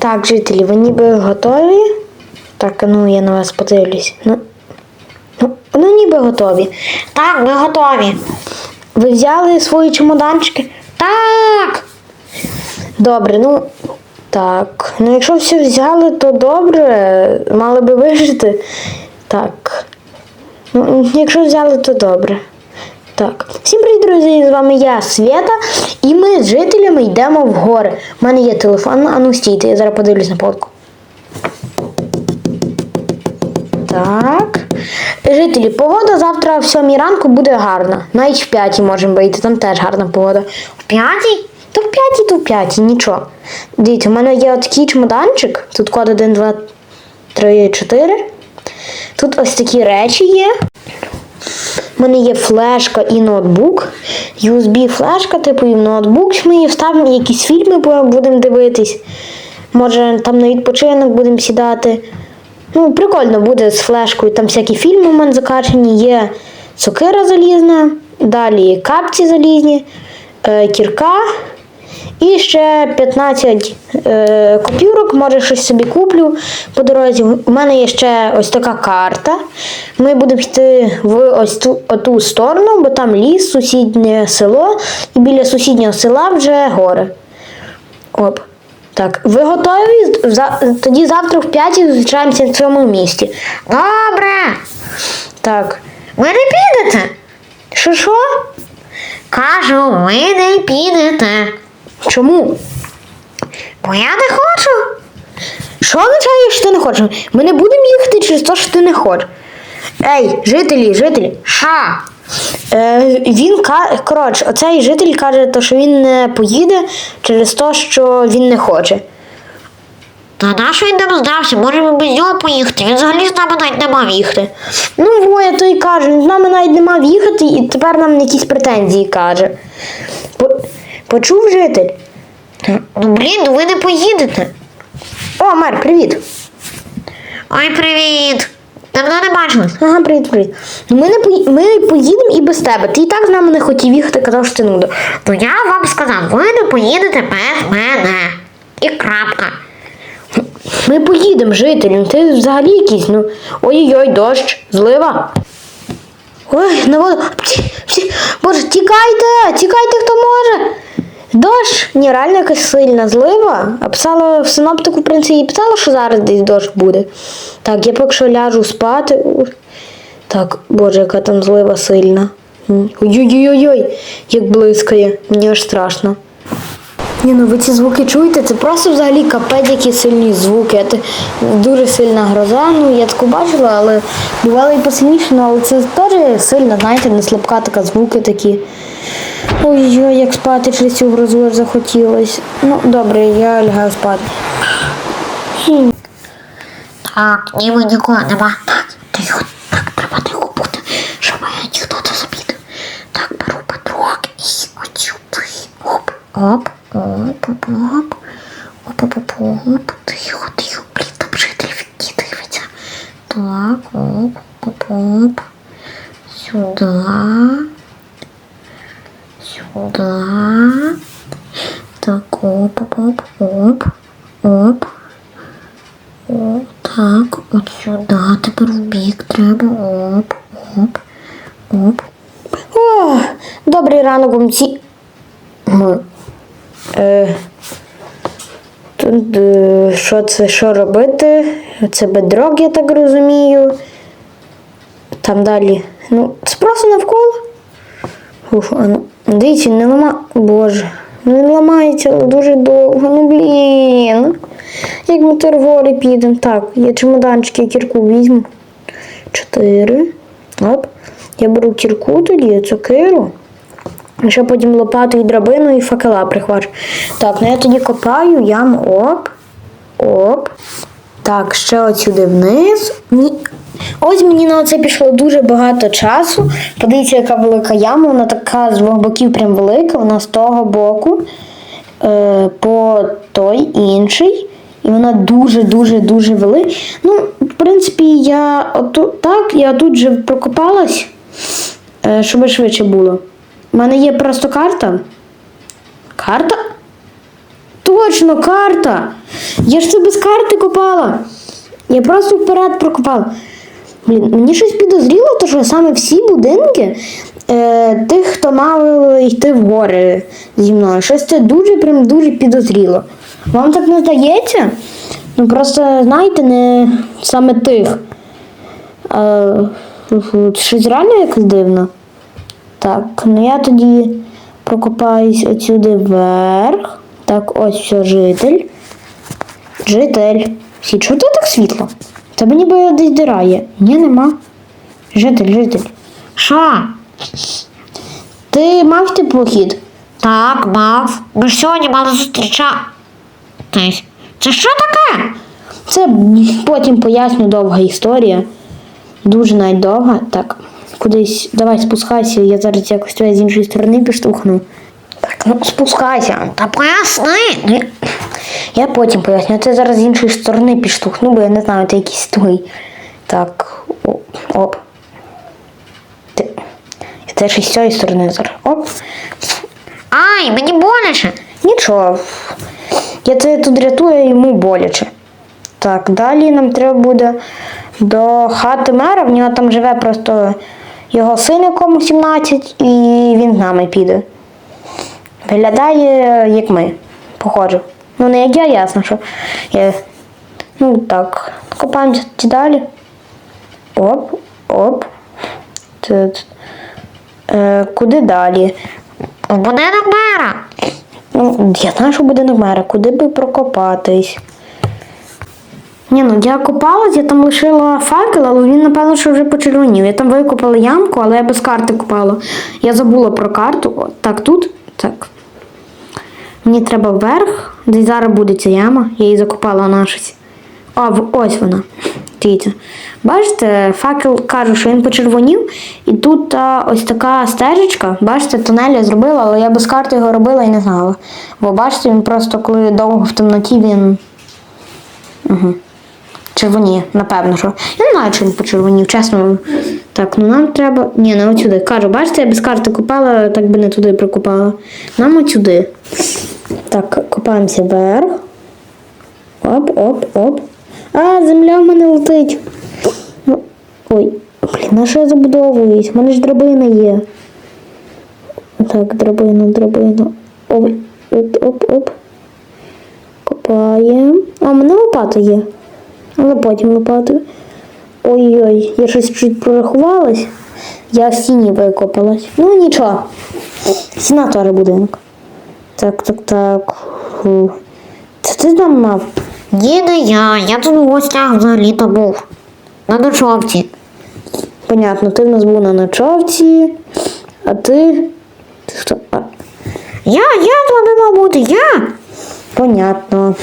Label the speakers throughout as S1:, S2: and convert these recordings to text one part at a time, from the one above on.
S1: Так, жителі, ви ніби готові? Так, ну я на вас подивлюсь. Ну, ну, ну ніби готові.
S2: Так, ми готові.
S1: Ви взяли свої чемоданчики?
S2: Так.
S1: Добре, ну так. Ну, якщо все взяли, то добре. Мали би вижити. Так. Ну, якщо взяли, то добре. Так. Всім привіт, друзі! З вами я, Свята, і ми з жителями йдемо в гори. У мене є телефон, а ну стійте, я зараз подивлюсь на полку. Так. Жителі, погода завтра в 7 ранку буде гарна. Навіть в 5 можемо вийти, там теж гарна погода.
S2: В п'ятій?
S1: То в п'ятій, то в п'ятій, нічого. Дивіться, у мене є такий чемоданчик. Тут код 1, 2, 3, 4. Тут ось такі речі є. У мене є флешка і ноутбук. USB-флешка, типу, і в ноутбук ми її вставимо, якісь фільми будемо дивитись. Може, там на відпочинок будемо сідати. Ну, прикольно буде з флешкою. Там всякі фільми у мене закачані. Є сокира залізна, далі капці залізні, е, кірка. І ще 15 е, копюрок, може щось собі куплю по дорозі. У мене є ще ось така карта. Ми будемо йти в ось ту оту сторону, бо там ліс, сусіднє село, і біля сусіднього села вже гори. Оп. Так, ви готові? Тоді завтра в 5 зустрічаємося в цьому місті.
S2: Добре.
S1: Так.
S2: Ви не підете?
S1: Що що?
S2: Кажу, ви не підете.
S1: Чому?
S2: Бо я не хочу.
S1: Що означає, що ти не хочеш? Ми не будемо їхати через те, що ти не хочеш. Ей, жителі, жителі.
S2: Ша.
S1: Е, він ка- коротше, оцей житель каже, то, що він не поїде через те, що він не хоче.
S2: Та нащо він нам здався? Може ми без нього поїхати? Він взагалі з нами навіть не мав їхати.
S1: Ну, Воя то й каже, він з нами навіть не мав їхати, і тепер нам якісь претензії каже. По- Почув житель?
S2: Ну блін, ну ви не поїдете.
S1: О, мер, привіт.
S2: Ой, привіт. Давно не бачились.
S1: Ага, привіт, привіт. Ну, Ми не пої- ми поїдемо і без тебе. Ти і так з нами не хотів їхати, казав, що ти нуда.
S2: То я вам сказав, ви не поїдете без мене. І крапка.
S1: Ми поїдемо, жителі. Ну, Ти взагалі якийсь, ну. Ой-ой-ой, дощ, злива. Ой, на воду. Боже, тікайте! Тікайте, хто може. Дощ, ні, реально якась сильна злива. А писала в синоптику, в принципі, писала, що зараз десь дощ буде. Так, я поки що ляжу спати. Так, боже, яка там злива сильна. Ой-ой-ой, як блискає. Мені аж страшно. Ні, ну ви ці звуки чуєте? Це просто взагалі капець, які сильні звуки. Це дуже сильна гроза. Ну, я таку бачила, але бувало і посильніше, ну, але це теж сильно, знаєте, не слабка така звуки такі. Ой-ой, як спати через цю грозу аж захотілось. Ну, добре, я лягаю спати.
S2: Так, ніби нікого нема. Так, тихо, так, треба тихо бути, щоб ніхто не замітив. Так, беру патрок і от. Оп, оп, оп, оп, оп. Оп, оп, оп, оп. Тихо, тихо, блін, там житель які дивиться. Так, оп, оп, оп. Сюди. Сюди. Так, оп, оп, оп, оп, оп. О, так, от сюди тепер в бік треба. Оп, оп, оп.
S1: О, добрий ранок вам ці. М. Е, тут е, що це, що робити? Це бедрок, я так розумію. Там далі. Ну, це просто навколо. Уф, а ну, дивіться, не лама. Боже, він ламається дуже довго. Ну блін. Як ми торгові підемо. Так, я чемоданчики кірку візьму. Чотири. Оп. Я беру кірку тоді, цукеру. Ще потім лопату і драбину і факела прихвачу. Так, ну я тоді копаю яму. Оп. Оп. Так, ще от сюди вниз. Ні. Ось мені на це пішло дуже багато часу. Подивіться, яка велика яма, вона така з двох боків прям велика, вона з того боку е, по той інший. І вона дуже-дуже дуже велика. Ну, в принципі, я оту, так, я тут же прокопалась, е, щоб швидше було. У мене є просто карта. Карта? Точно, карта. Я ж це без карти копала. Я просто вперед прокопала. Блін, мені щось підозріло, то що саме всі будинки е, тих, хто мав йти в гори зі мною. Щось це дуже прям дуже підозріло. Вам так не здається? Ну просто знаєте, не саме тих. Е, щось реально якось дивно. Так, ну я тоді прокопаюсь отсюди вверх. Так, ось все, житель. Житель. Сі, чого тут так світло? Тебе ніби десь дира є. Ні, нема. Житель, житель.
S2: Що?
S1: Ти мав ти похід?
S2: Так, мав. Ми ж сьогодні мали зустрічатись. Це що таке?
S1: Це потім поясню довга історія. Дуже навіть довга. Так, кудись давай спускайся, я зараз якось тебе з іншої сторони підштовхну. Ну спускайся.
S2: Та поясни.
S1: Я потім поясню. Це зараз з іншої сторони підштовхну, бо я не знаю, ти якийсь тугий. Так, оп. Я теж із цієї сторони зараз. Оп.
S2: Ай, мені боляче.
S1: Нічого. Я це тут рятую, йому боляче. Так, далі нам треба буде до хати мера. В нього там живе просто його син, якому 17, і він з нами піде. Виглядає, як ми, похоже. Ну, не як я, ясно, що. Я... Ну так, копаємося далі. Оп, оп. Тут. Е, куди далі?
S2: В будинок мера.
S1: Ну, я знаю, що будинок мера, куди би прокопатись. Ні, ну я копалась, я там лишила факел, але він, напевно, що вже почервонів. Я там викопала ямку, але я без карти копала. Я забула про карту. Так, тут. Так. Мені треба вверх, десь зараз буде ця яма, я її закопала на щось. А, ось вона. Дивіться. Бачите, факел каже, що він почервонів, і тут а, ось така стежечка. Бачите, тунель я зробила, але я без карти його робила і не знала. Бо бачите, він просто коли довго в темноті він. Угу. Червоніє, напевно, що. Я не знаю, чи він почервонів, чесно. Так, ну нам треба. Ні, не отсюди. Кажу, бачите, я без карти купала, так би не туди прикопала. Нам отсюди. Так, копаємося вверх. Оп, оп, оп. А, земля в мене летить. Ну, ой, блін, на що я забудовуюсь? У мене ж драбина є. Так, драбина, драбина. Ой, оп, оп, оп. Копаємо. А, у мене лопата є. Але потім лопатою. Ой-ой, я щось чуть прорахувалась. Я в стіні викопалась. Ну нічого. Стіна теж будинок. Так, так, так. Фу. Це ти там мав?
S2: Ні, не я. Я тут в гостях взагалі-то був. На ночовці.
S1: Понятно, ти в нас був на ночовці, а ти. Ти хто? А,
S2: Я, я туди мав бути, я.
S1: понятно.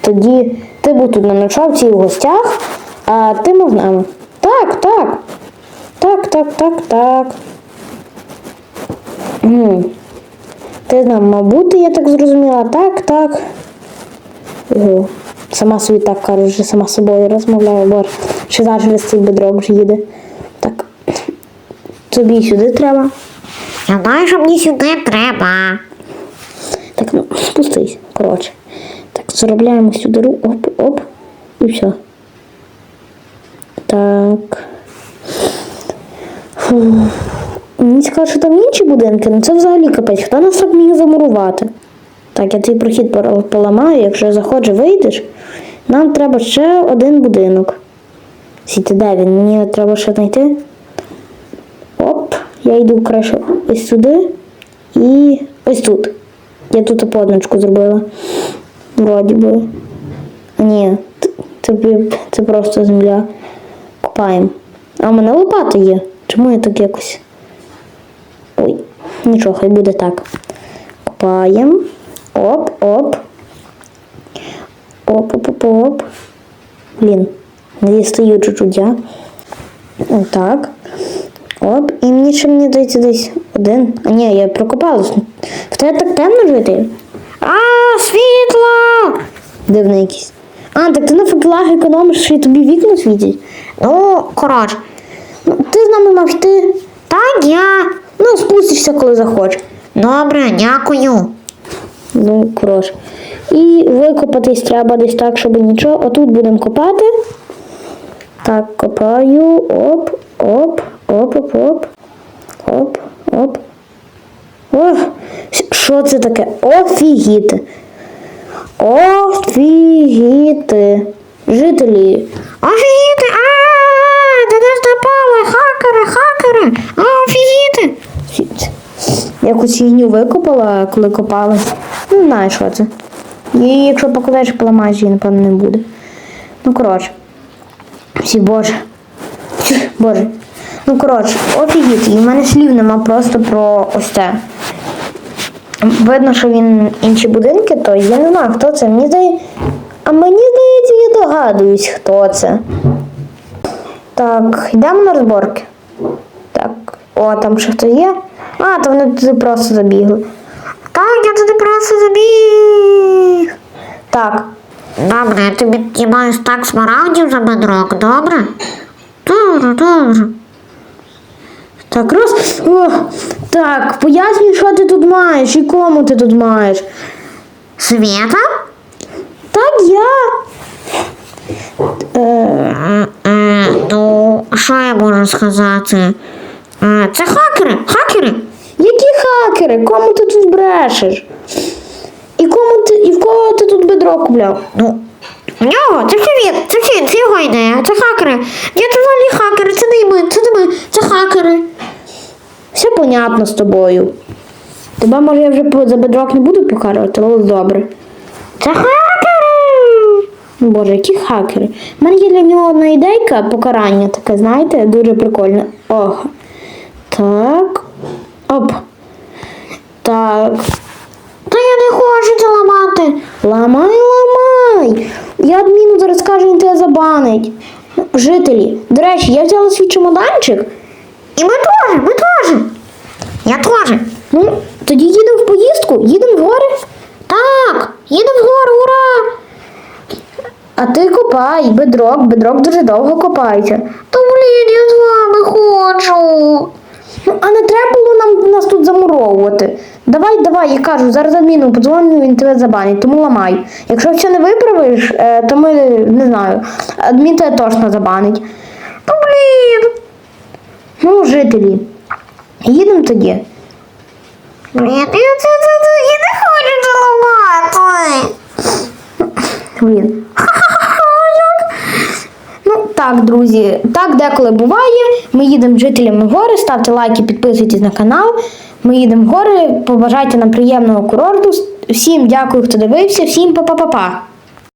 S1: Тоді ти був тут на ночовці і в гостях, а ти мав з нами. Так, так. Так, так, так, так. Ти нами мав я так зрозуміла. Так, так. Ого. Сама собі так кажу, що сама з собою розмовляю, бо ще зараз через цей бедрок вже їде. Так. Тобі сюди треба.
S2: Я знаю, що мені сюди треба.
S1: Так, ну, спустись, коротше. Так, заробляємо всю диру, оп, оп, і все. Так. Мені цікаво, що там інші будинки, ну це взагалі капець. Хто нас так міг замурувати? Так, я твій прохід поламаю, якщо заходжу, вийдеш. Нам треба ще один будинок. Сіти, де він? Мені треба ще знайти. Оп, я йду краще ось сюди і ось тут. Я тут подночку зробила. Вроді би. Ні, це, це просто земля. Копаємо. А в мене лопата є. Чому я так якось. Ой, нічого, хай буде так. Копаємо. Оп, оп. Оп, оп, оп, оп. Блін, не дістаю чуть-чуть я. Отак. Оп, і мені ще мені здається десь один. А ні, я прокопалась. В тебе так темно жити?
S2: А, світло!
S1: Дивний якийсь. А, так ти на факелах економиш, що тобі вікна світять.
S2: Ну, коротше.
S1: Ти з нами мав йти.
S2: Так, я.
S1: Ну, спустишся, коли захочеш.
S2: Добре, дякую.
S1: Ну, коротше. І викопатись треба десь так, щоб нічого. Отут будемо копати. Так, копаю. Оп, оп, оп, оп, оп. Оп, оп. О, що це таке? Офігіти. Офігіти. Жителі.
S2: Офігіти! А, до нас напали! Хакери, хакери! Офігіти!
S1: Якусь фігню викопала, коли копали. Не знаю, що це. І якщо покладаєш, поламаєш, її, напевно, не буде. Ну, коротше. Всі, боже. Боже. Ну, коротше, офігіти. І в мене слів нема просто про ось це. Видно, що він інші будинки, то я не знаю, хто це. Мені здається. А мені здається, я догадуюсь, хто це. Так, йдемо на розборки. Так, о, там ще хто є. А, то вони туди просто забігли.
S2: Так, я туди просто забіг.
S1: Так,
S2: Добре, я тобі я маю стак смарагдів за бедрок, добре? Добре, добре.
S1: так, раз. О, так, пояснюй, що ти тут маєш і кому ти тут маєш.
S2: Света?
S1: Так, я. Е,
S2: Е, е, ну, що я можу сказати? Е, це хакери, хакери.
S1: які хакери? Кому ти тут брешеш? І кому ти і в кого ти тут бедро купляв?
S2: Ну, в нього, це все він, це все, це його ідея, це хакери. Я це взагалі хакери, це не ми, це не ми, це хакери.
S1: Все понятно з тобою. Тебе може я вже за бедрок не буду покарувати, але добре.
S2: Це хакери.
S1: Боже, які хакери. У мене є для нього одна ідейка покарання таке, знаєте, дуже прикольне. Ох. Так. Оп. Так.
S2: Та я не хочу це ламати.
S1: Ламай, ламай. Я адміну зараз скажу, він тебе забанить. Жителі. До речі, я взяла свій чемоданчик.
S2: І ми теж, ми теж. Я теж.
S1: Ну, тоді їдемо в поїздку, їдемо в гори.
S2: Так, їдемо вгору, ура!
S1: А ти копай, бедрок, бедрок дуже довго копається.
S2: То блін, я з вами хочу.
S1: Ну, а не треба було нам нас тут замуровувати. Давай, давай, я кажу, зараз адміну подзвоню, він тебе забанить, тому ламай. Якщо все не виправиш, е, то ми не знаю. Адмін тебе точно забанить.
S2: То блін.
S1: Ну, жителі. Їдемо тоді.
S2: Блін, я не хочу це ламати.
S1: Блін. Так, друзі, так деколи буває. Ми їдемо жителями в гори, ставте лайки, підписуйтесь на канал. Ми їдемо в гори, побажайте нам приємного курорту. Всім дякую, хто дивився, всім па-па-па-па.